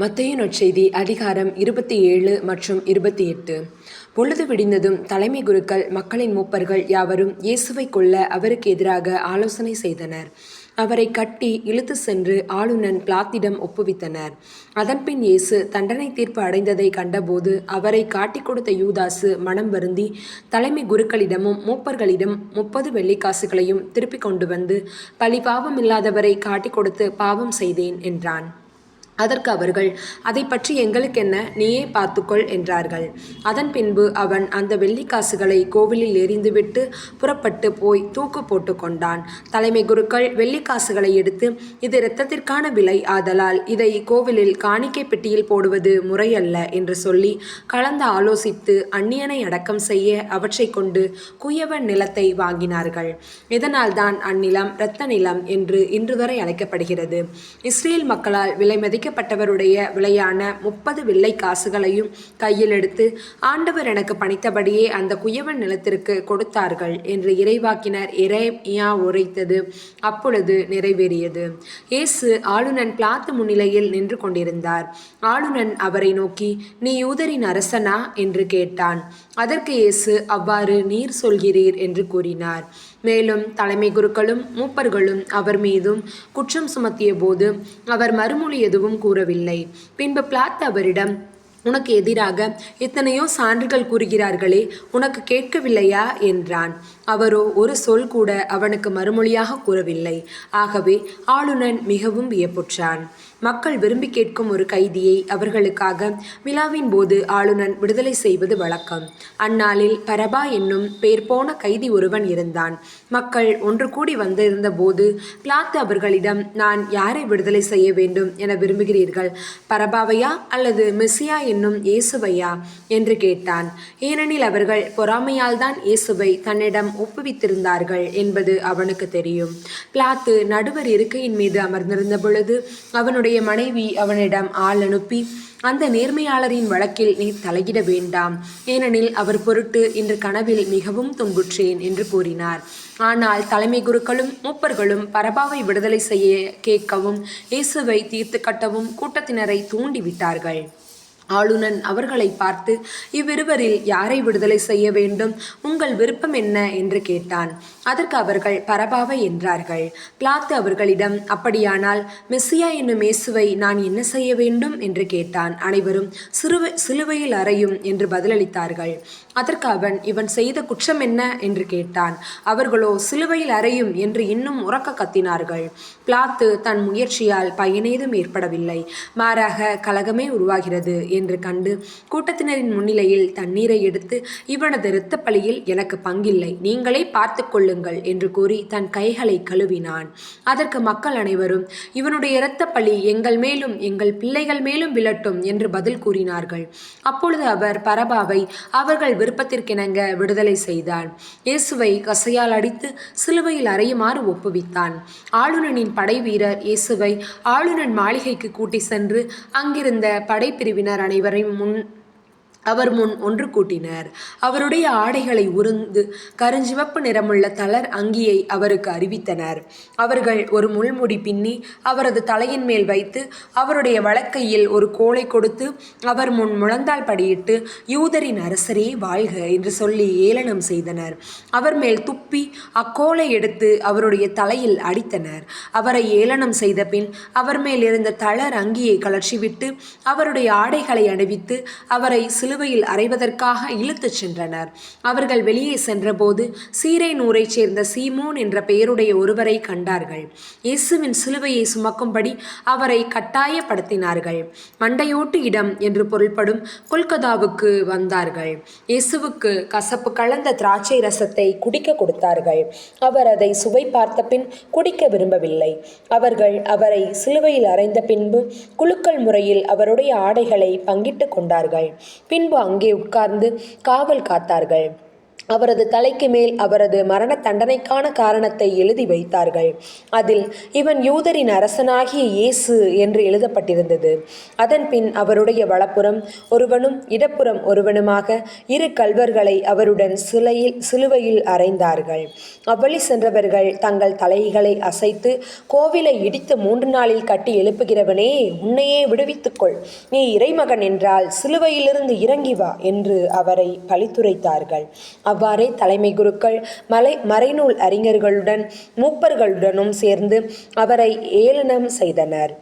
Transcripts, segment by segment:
மத்திய நற்செய்தி அதிகாரம் இருபத்தி ஏழு மற்றும் இருபத்தி எட்டு. பொழுது விடிந்ததும் தலைமை குருக்கள் மக்களின் மூப்பர்கள் யாவரும் இயேசுவை கொல்ல அவருக்கு எதிராக ஆலோசனை செய்தனர். அவரை கட்டி இழுத்து சென்று ஆளுநன் பிளாத்திடம் ஒப்புவித்தனர். அதன்பின் இயேசு தண்டனை தீர்ப்பு அடைந்ததை கண்டபோது அவரை காட்டிக் கொடுத்த யூதாசு மனம் வருந்தி தலைமை குருக்களிடமும் மூப்பர்களிடம் முப்பது வெள்ளிக்காசுகளையும் திருப்பிக் கொண்டு வந்து பழி பாவம் இல்லாதவரை காட்டிக் கொடுத்து பாவம் செய்தேன் என்றான். அதற்கு அவர்கள் அதை பற்றி எங்களுக்கென்ன? நீயே பார்த்துக்கொள் என்றார்கள். அதன் பின்பு அவன் அந்த வெள்ளிக்காசுகளை கோவிலில் எறிந்துவிட்டு புறப்பட்டு போய் தூக்கு போட்டு கொண்டான். தலைமை குருக்கள் வெள்ளிக்காசுகளை எடுத்து இது இரத்தத்திற்கான விலை ஆதலால் இதை கோவிலில் காணிக்கை பெட்டியில் போடுவது முறையல்ல என்று சொல்லி கலந்து ஆலோசித்து அந்நியனை அடக்கம் செய்ய அவற்றை கொண்டு குயவன் நிலத்தை வாங்கினார்கள். இதனால்தான் அந்நிலம் இரத்த நிலம் என்று இன்று வரை அழைக்கப்படுகிறது. இஸ்ரேல் மக்களால் விலை மதிக்க அழைக்கப்பட்டவருடைய விலையான முப்பது வெள்ளை காசுகளையும் கையில் எடுத்து ஆண்டவர் எனக்கு பணித்தபடியே அந்த குயவன் நிலத்திற்கு கொடுத்தார்கள் என்று இறைவாக்கினர் இறையா உரைத்தது. அப்பொழுது நிறைவேறியது. இயேசு ஆளுநன் பிளாத்து முன்னிலையில் நின்று கொண்டிருந்தார். ஆளுநன் அவரை நோக்கி நீ யூதரின் அரசனா? என்று கேட்டான். அதற்கு இயேசு அவ்வாறு நீர் சொல்கிறீர் என்று கூறினார். மேலும் தலைமை குருக்களும் மூப்பர்களும் அவர் மீதும் குற்றம் சுமத்திய போது அவர் மறுமொழி எதுவும் கூறவில்லை. பின்பு பிளாத் அவரிடம் உனக்கு எதிராக எத்தனையோ சான்றுகள் கூறுகிறார்களே உனக்கு கேட்கவில்லையா? என்றான். அவரோ ஒரு சொல் கூட அவனுக்கு மறுமொழியாக கூறவில்லை. ஆகவே ஆளுநன் மிகவும் வியப்புற்றான். மக்கள் விரும்பி கேட்கும் ஒரு கைதியை அவர்களுக்காக விழாவின் போது ஆளுநன் விடுதலை செய்வது வழக்கம். அந்நாளில் பரபா என்னும் பேர் போன கைதி ஒருவன் இருந்தான். மக்கள் ஒன்று கூடி வந்திருந்த போது பிளாத்து அவர்களிடம் நான் யாரை விடுதலை செய்ய வேண்டும் என விரும்புகிறீர்கள்? பரபாவையா அல்லது மெஸ்ஸியா என்னும் இயேசுவையா? என்று கேட்டான். ஏனெனில் அவர்கள் பொறாமையால் தான் இயேசுவை தன்னிடம் ஒப்புவித்திருந்தார்கள் என்பது அவனுக்கு தெரியும். பிளாத்து நடுவர் இருக்கையின் மீது அமர்ந்திருந்த பொழுது அவனுடைய மனைவி அவனிடம் ஆள் அனுப்பி அந்த நேர்மையாளரின் வழக்கில் நீ தலையிட வேண்டாம். ஏனெனில் அவர் பொருட்டு இன்று கனவில் மிகவும் துன்புற்றேன் என்று கூறினார். ஆனால் தலைமை குருக்களும் மூப்பர்களும் பரபாவை விடுதலை செய்ய கேட்கவும் இயேசுவை தீர்த்து கட்டவும் கூட்டத்தினரை தூண்டிவிட்டார்கள். ஆளுநன் அவர்களை பார்த்து இவ்விருவரில் யாரை விடுதலை செய்ய வேண்டும்? உங்கள் விருப்பம் என்ன? என்று கேட்டான். அதற்கு அவர்கள் பரபாவை என்றார்கள். பிளாத்து அவர்களிடம் அப்படியானால் மெஸ்ஸியா என்னும் இயேசுவை நான் என்ன செய்ய வேண்டும்? என்று கேட்டான். அனைவரும் சிறுவை சிலுவையில் அறையும் என்று பதிலளித்தார்கள். அதற்கு அவன் இவன் செய்த குற்றம் என்ன? என்று கேட்டான். அவர்களோ சிலுவையில் அறையும் என்று இன்னும் உறக்க கத்தினார்கள். பிளாத்து தன் முயற்சியால் பயனேதும் ஏற்படவில்லை. மாறாக கலகமே உருவாகிறது என்று கண்டு கூட்டத்தினரின் முன்னிலையில் தண்ணீரை எடுத்து இவனது இரத்த பலியில் எனக்கு பங்கில்லை. நீங்களே பார்த்து கொள்ளுங்கள் என்று கூறி தன் கைகளை கழுவினான். அதற்கு மக்கள் அனைவரும் இவனுடைய இரத்த பலி எங்கள் மேலும் எங்கள் பிள்ளைகள் மேலும் விழட்டும் என்று பதில் கூறினார்கள். அப்பொழுது அவர் பரபாவை அவர்கள் விருப்பத்திற்கிணங்க விடுதலை செய்தார் இயேசுவை கசையால் அடித்து சிலுவையில் அறையுமாறு ஒப்புவித்தான். ஆளுநனின் படை வீரர் இயேசுவை ஆளுநன் மாளிகைக்கு கூட்டி சென்று அங்கிருந்த படைப்பிரிவினர் அனைவரையும் முன் அவர் முன் ஒன்று கூட்டினர். அவருடைய ஆடைகளை உருந்து கருஞ்சிவப்பு நிறமுள்ள தளர் அங்கியை அவருக்கு அறிவித்தனர். அவர்கள் ஒரு முள்முடி பின்னி அவரது தலையின் மேல் வைத்து அவருடைய வழக்கையில் ஒரு கோலை கொடுத்து அவர் முன் முழந்தாள் படியிட்டு யூதரின் அரசரே வாழ்க என்று சொல்லி ஏளனம் செய்தனர். அவர் மேல் துப்பி அக்கோலை எடுத்து அவருடைய தலையில் அடித்தனர். அவரை ஏளனம் செய்த பின் அவர் மேல் இருந்த தளர் அங்கியை கலற்றிவிட்டு அவருடைய ஆடைகளை அணிவித்து அவரை சிலுவையில் அறைவதற்காக இழுத்துச் சென்றனர். அவர்கள் வெளியே சென்றபோது சீரை நூரைச் சேர்ந்த சீமோன் என்ற பெயருடைய ஒருவரை கண்டார்கள். இயேசுவின் சிலுவையை சுமக்கும்படி அவரை கட்டாயப்படுத்தினார்கள். மண்டையோட்டு இடம் என்று பொருள்படும் கொல்கதாவுக்கு வந்தார்கள். இயேசுவுக்கு கசப்பு கலந்த திராட்சை ரசத்தை குடிக்க கொடுத்தார்கள். அவர் அதை சுவை பார்த்த பின் குடிக்க விரும்பவில்லை. அவர்கள் அவரை சிலுவையில் அறைந்த பின்பு குலுக்கல் முறையில் அவருடைய ஆடைகளை பங்கிட்டு கொண்டார்கள். பின்பு அங்கே உட்கார்ந்து காவல் காத்தார்கள். அவரது தலைக்கு மேல் அவரது மரண தண்டனைக்கான காரணத்தை எழுதி வைத்தார்கள். அதில் இவன் யூதரின் அரசனாகிய இயேசு என்று எழுதப்பட்டிருந்தது. அதன்பின் அவருடைய வலப்புறம் ஒருவனும் இடப்புறம் ஒருவனுமாக இரு கல்வர்களை அவருடன் சிலையில் சிலுவையில் அறைந்தார்கள். அவ்வழி சென்றவர்கள் தங்கள் தலைகளை அசைத்து கோவிலை இடித்து மூன்று நாளில் கட்டி எழுப்புகிறவனே உன்னையே விடுவித்துக்கொள். நீ இறைமகன் என்றால் சிலுவையிலிருந்து இறங்கி வா என்று அவரை பழித்துரைத்தார்கள். அவ்வாறே தலைமை குருக்கள் மலை மறைநூல் அறிஞர்களுடன் மூப்பர்களுடனும் சேர்ந்து அவரை ஏளனம் செய்தனர்.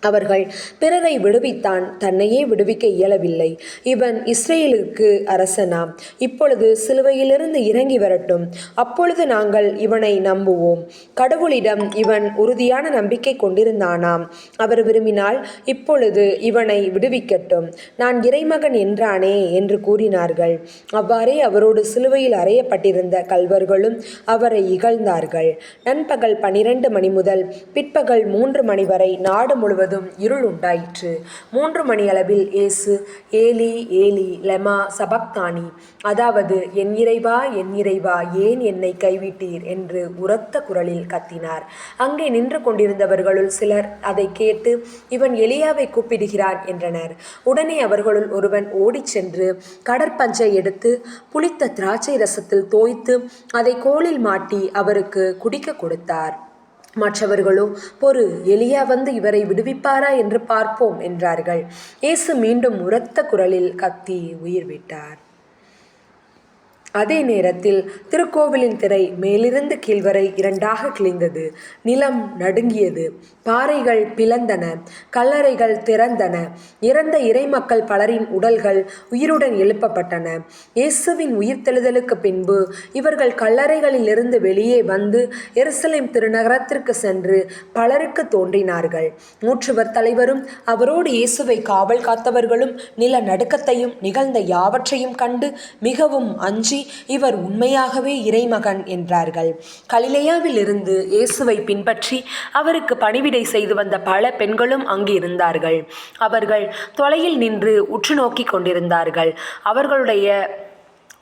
அவர்கள் பிறரை விடுவித்தான் தன்னையே விடுவிக்க இயலவில்லை. இவன் இஸ்ரேலுக்கு அரசனாம். இப்பொழுது சிலுவையிலிருந்து இறங்கி வரட்டும். அப்பொழுது நாங்கள் இவனை நம்புவோம். கடவுளிடம் இவன் உறுதியான நம்பிக்கை கொண்டிருந்தானாம். அவர் விரும்பினால் இப்பொழுது இவனை விடுவிக்கட்டும். நான் இறைமகன் என்றானே என்று கூறினார்கள். அவ்வாறே அவரோடு சிலுவையில் அறையப்பட்டிருந்த கல்வர்களும் அவரை இகழ்ந்தார்கள். நண்பகல் பனிரெண்டு மணி முதல் பிற்பகல் மூன்று மணி வரை நாடு முழுவதும் இருள் உண்டாயிற்று மூன்று மணியளவில் இயேசு ஏலி ஏலி லெமா சபக்தானி அதாவது என் இறைவா என் இறைவா ஏன் என்னை கைவிட்டீர்? என்று உரத்த குரலில் கத்தினார். அங்கே நின்று கொண்டிருந்தவர்களுள் சிலர் அதை கேட்டு இவன் எலியாவை கூப்பிடுகிறான் என்றனர். உடனே அவர்களுள் ஒருவன் ஓடிச் சென்று கடற்பஞ்சை எடுத்து புளித்த திராட்சை ரசத்தில் தோய்த்து அதை கோலில் மாட்டி அவருக்கு குடிக்க கொடுத்தார். மற்றவர்களோ பொறு எலியா வந்து இவரை விடுவிப்பாரா என்று பார்ப்போம் என்றார்கள். இயேசு மீண்டும் உரத்த குரலில் கத்தி உயிர் விட்டார் அதே நேரத்தில் திருக்கோவிலின் திரை மேலிருந்து கீழ்வரை இரண்டாக கிழிந்தது. நிலம் நடுங்கியது. பாறைகள் பிளந்தன. கல்லறைகள் திறந்தன. இறந்த இறைமக்கள் பலரின் உடல்கள் உயிருடன் எழுப்பப்பட்டன. இயேசுவின் உயிர்த்தெழுதலுக்கு பின்பு இவர்கள் கல்லறைகளிலிருந்து வெளியே வந்து எருசலேம் திருநகரத்திற்கு சென்று பலருக்கு தோன்றினார்கள். நூற்றுவர் தலைவரும் அவரோடு இயேசுவை காவல் காத்தவர்களும் நில நடுக்கத்தையும் நிகழ்ந்த யாவற்றையும் கண்டு மிகவும் அஞ்சி இவர் உண்மையாகவே இறைமகன் என்றார்கள். கலிலேயாவில் இருந்து இயேசுவை பின்பற்றி அவருக்கு பணிவிடை செய்து வந்த பல பெண்களும் அங்கு இருந்தார்கள். அவர்கள் தொலையில் நின்று உற்று நோக்கி கொண்டிருந்தார்கள். அவர்களுடைய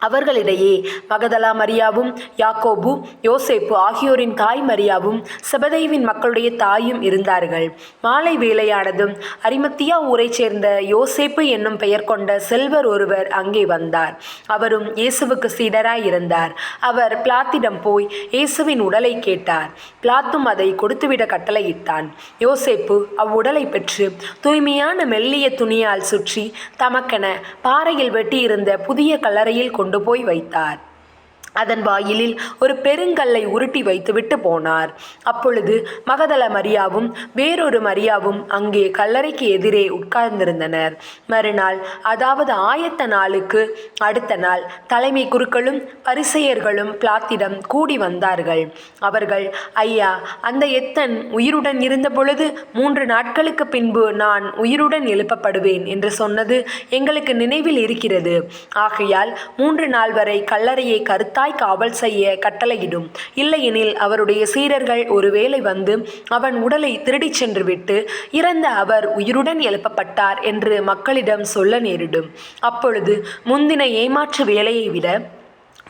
அவர்களிடையே மகதலா மரியாவும் யாக்கோபு யோசேப்பு ஆகியோரின் தாய் மரியாவும் செபதேவின் மக்களுடைய தாயும் இருந்தார்கள். மாலை வேலையானதும் அரிமத்தியா ஊரைச் சேர்ந்த யோசேப்பு என்னும் பெயர் கொண்ட செல்வர் ஒருவர் அங்கே வந்தார். அவரும் இயேசுவுக்கு சீடராய் இருந்தார். அவர் பிளாத்திடம் போய் இயேசுவின் உடலை கேட்டார். பிளாத்தும் அதை கொடுத்துவிட கட்டளையிட்டான். யோசேப்பு அவ்வுடலை பெற்று தூய்மையான மெல்லிய துணியால் சுற்றி தமக்கென பாறையில் வெட்டியிருந்த புதிய கல்லறையில் கொண்டு கொண்டு போய் வைத்தார். அதன் வாயிலில் ஒரு பெருங்கல்லை உருட்டி வைத்துவிட்டு போனார். அப்பொழுது மகதல மரியாவும் வேறொரு மரியாவும் அங்கே கல்லறைக்கு எதிரே உட்கார்ந்திருந்தனர். மறுநாள் அதாவது ஆயத்த நாளுக்கு அடுத்த நாள் தலைமை குருக்களும் பரிசெயர்களும் பிளாத்திடம் கூடி வந்தார்கள். அவர்கள் ஐயா அந்த எத்தன் உயிருடன் இருந்த பொழுது மூன்று நாட்களுக்கு பின்பு நான் உயிருடன் எழுப்பப்படுவேன் என்று சொன்னது எங்களுக்கு நினைவில் இருக்கிறது. ஆகையால் மூன்று நாள் வரை கல்லறையை கருத்தாய் காவல் செய்ய கட்டளையிடும். இல்லையெனில் அவருடைய சீரர்கள் ஒருவேளை வந்து அவன் உடலை திருடிச் சென்று விட்டு இறந்த அவர் உயிருடன் எழுப்பப்பட்டார் என்று மக்களிடம் சொல்ல நேரிடும். அப்பொழுது முந்தின ஏமாற்று வேலையை விட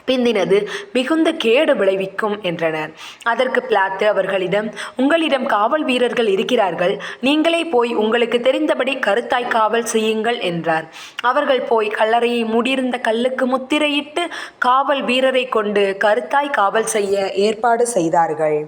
பிந்தினது மிகுந்த கேடு விளைவிக்கும் என்றனர். அதற்கு பிளாத்து அவர்களிடம் உங்களிடம் காவல் வீரர்கள் இருக்கிறார்கள். நீங்களே போய் உங்களுக்கு தெரிந்தபடி கருத்தாய் காவல் செய்யுங்கள் என்றார். அவர்கள் போய் கல்லறையை மூடியிருந்த கல்லுக்கு முத்திரையிட்டு காவல் வீரரை கொண்டு கருத்தாய் காவல் செய்ய ஏற்பாடு செய்தார்கள்.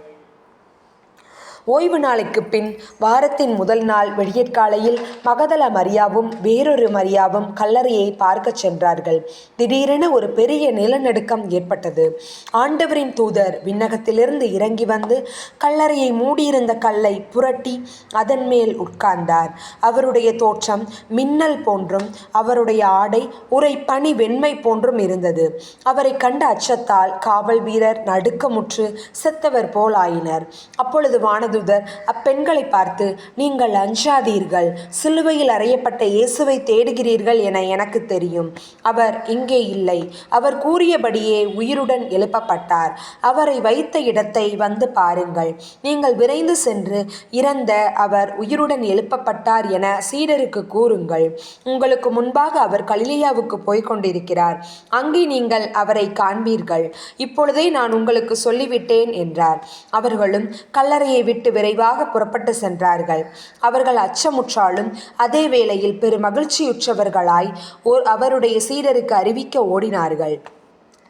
ஓய்வு நாளைக்கு பின் வாரத்தின் முதல் நாள் விடியற்காலையில் மகதல மரியாவும் வேறொரு மரியாவும் கல்லறையை பார்க்கச் சென்றார்கள். திடீரென ஒரு பெரிய நிலநடுக்கம் ஏற்பட்டது. ஆண்டவரின் தூதர் விண்ணகத்திலிருந்து இறங்கி வந்து கல்லறையை மூடியிருந்த கல்லை புரட்டி அதன் மேல் உட்கார்ந்தார். அவருடைய தோற்றம் மின்னல் போன்றும் அவருடைய ஆடை உரை பனி வெண்மை போன்றும் இருந்தது. அவரை கண்ட அச்சத்தால் காவல் வீரர் நடுக்கமுற்று செத்தவர் போல் ஆயினர். அப்பொழுது வானது தேவதூதர் அப்பெண்களை பார்த்து நீங்கள் அஞ்சாதீர்கள். சிலுவையில் அறையப்பட்ட இயேசுவை தேடுகிறீர்கள் என எனக்கு தெரியும். அவர் இங்கே இல்லை. அவர் கூறியபடியே உயிருடன் எழுப்பப்பட்டார். அவரை வைத்த இடத்தை வந்து பாருங்கள். நீங்கள் விரைந்து சென்று இறந்த அவர் உயிருடன் எழுப்பப்பட்டார் என சீடருக்கு கூறுங்கள். உங்களுக்கு முன்பாக அவர் கலிலியாவுக்கு போய்க் கொண்டிருக்கிறார் அங்கே நீங்கள் அவரை காண்பீர்கள். இப்பொழுதே நான் உங்களுக்கு சொல்லிவிட்டேன் என்றார். அவர்களும் கல்லறையை விட்டு விரைவாக புறப்பட்டு சென்றார்கள். அவர்கள் அச்சமுற்றாலும் அதே வேளையில் பெருமகிழ்ச்சியுற்றவர்களாய் ஓர் அவருடைய சீடருக்கு அறிவிக்க ஓடினார்கள்.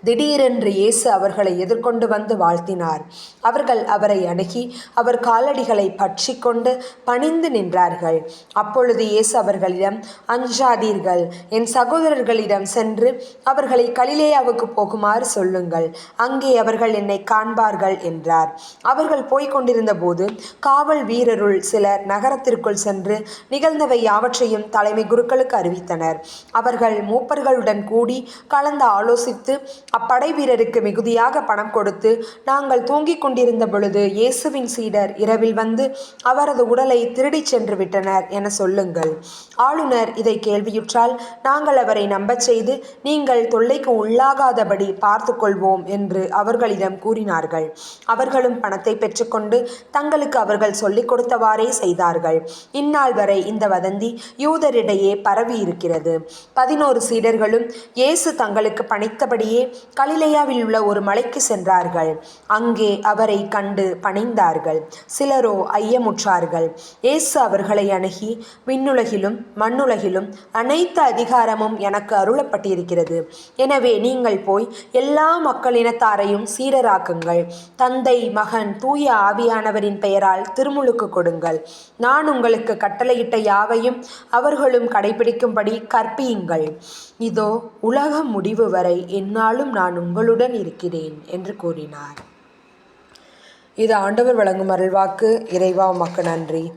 திடீரென்று இயேசு அவர்களை எதிர்கொண்டு வந்து வாழ்த்தினார். அவர்கள் அவரை அணுகி அவர் காலடிகளை பற்றி கொண்டு பணிந்து நின்றார்கள். அப்பொழுது இயேசு அவர்களிடம் அஞ்சாதீர்கள். என் சகோதரர்களிடம் சென்று அவர்களை கலிலேயாவுக்கு போகுமாறு சொல்லுங்கள். அங்கே அவர்கள் என்னை காண்பார்கள் என்றார். அவர்கள் போய்க் கொண்டிருந்த போது காவல் வீரருள் சிலர் நகரத்திற்குள் சென்று நிகழ்ந்தவை யாவற்றையும் தலைமை குருக்களுக்கு அறிவித்தனர். அவர்கள் மூப்பர்களுடன் கூடி கலந்து ஆலோசித்து அப்படை வீரருக்கு மிகுதியாக பணம் கொடுத்து நாங்கள் தூங்கிக் கொண்டிருந்த பொழுது இயேசுவின் சீடர் இரவில் வந்து அவரது உடலை திருடிச் சென்று விட்டனர் என சொல்லுங்கள். ஆளுநர் இதை கேள்வியுற்றால் நாங்கள் அவரை நம்பச் செய்து நீங்கள் தொல்லைக்கு உள்ளாகாதபடி பார்த்து கொள்வோம் என்று அவர்களிடம் கூறினார்கள். அவர்களும் பணத்தை பெற்றுக்கொண்டு தங்களுக்கு அவர்கள் சொல்லிக் கொடுத்தவாறே செய்தார்கள். இந்நாள் வரை இந்த வதந்தி யூதரிடையே பரவி இருக்கிறது பதினோரு சீடர்களும் இயேசு தங்களுக்கு பணித்தபடியே கலிலேயாவில் உள்ள ஒரு மலைக்கு சென்றார்கள். அங்கே அவரை கண்டு பணிந்தார்கள். சிலரோ ஐயமுற்றார்கள். இயேசு அவர்களை அணுகி விண்ணுலகிலும் மண்ணுலகிலும் அனைத்து அதிகாரமும் எனக்கு அருளப்பட்டிருக்கிறது. எனவே நீங்கள் போய் எல்லா மக்களினத்தாரையும் சீரராக்குங்கள். தந்தை மகன் தூய ஆவியானவரின் பெயரால் திருமுழுக்கு கொடுங்கள். நான் உங்களுக்கு கட்டளையிட்ட யாவையும் அவர்களும் கடைபிடிக்கும்படி கற்பியுங்கள். இதோ உலக முடிவு வரை நான் உங்களுடன் இருக்கிறேன் என்று கூறினார். இது ஆண்டவர் வழங்கும் அருள்வாக்கு. இறைவா உமக்கு நன்றி.